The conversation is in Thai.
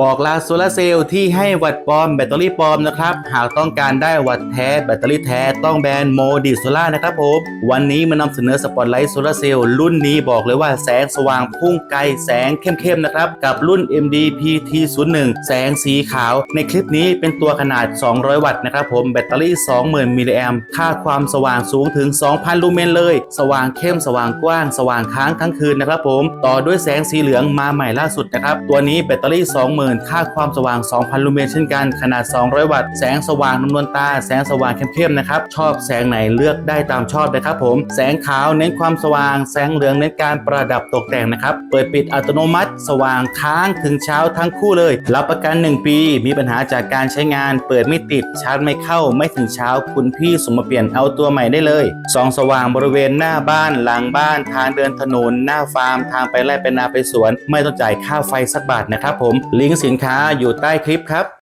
บอกลาโซลาร์เซลล์ที่ให้วัตต์ปลอมแบตเตอรี่ปลอมนะครับ หากต้องการได้วัตต์แท้แบตเตอรี่แท้ต้องแบรนด์โมดิโซล่านะครับผม วันนี้มานำเสนอสปอตไลท์โซลาร์เซลล์รุ่นนี้บอกเลยว่าแสงสว่างพุ่งไกลแสงเข้มๆนะครับ กับรุ่น MDPT01 แสงสีขาว ในคลิปนี้เป็นตัวขนาด 200 วัตต์นะครับผมแบตเตอรี่ 20,000 มิลลิแอมค่าความสว่างสูงถึง 2,000 ลูเมนเลย สว่างเข้มสว่างกว้างสว่างค้างทั้งคืนนะครับผมต่อด้วยแสงสีเหลืองมาใหม่ล่าสุดนะครับตัวนี้แบตเตอรี่ 2 20,000 ค่าความสว่าง 2,000 ลูเมนเช่นกัน ขนาด 200 วัตต์ แสงสว่างนวลตา แสงสว่างเข้มๆ นะครับ ชอบแสงไหนเลือกได้ตามชอบนะครับผม แสงขาวเน้นความสว่าง แสงเหลืองเน้นการประดับตกแต่งนะครับ เปิดปิดอัตโนมัติ สว่างค้างถึงเช้าทั้งคู่เลย รับประกัน 1 ปี มีปัญหาจากการใช้งาน เปิดไม่ติด ชาร์จไม่เข้า ไม่ถึงเช้า คุณพี่สมมาเปลี่ยนเอาตัวใหม่ได้เลยสองสว่างบริเวณหน้าบ้าน หลังบ้าน ทางเดินถนน หน้าฟาร์ม ทางไปไร่ไปนาไปสวน ไม่ต้องจ่ายค่าไฟสักบาทนะครับผมลิงก์สินค้าอยู่ใต้คลิปครับ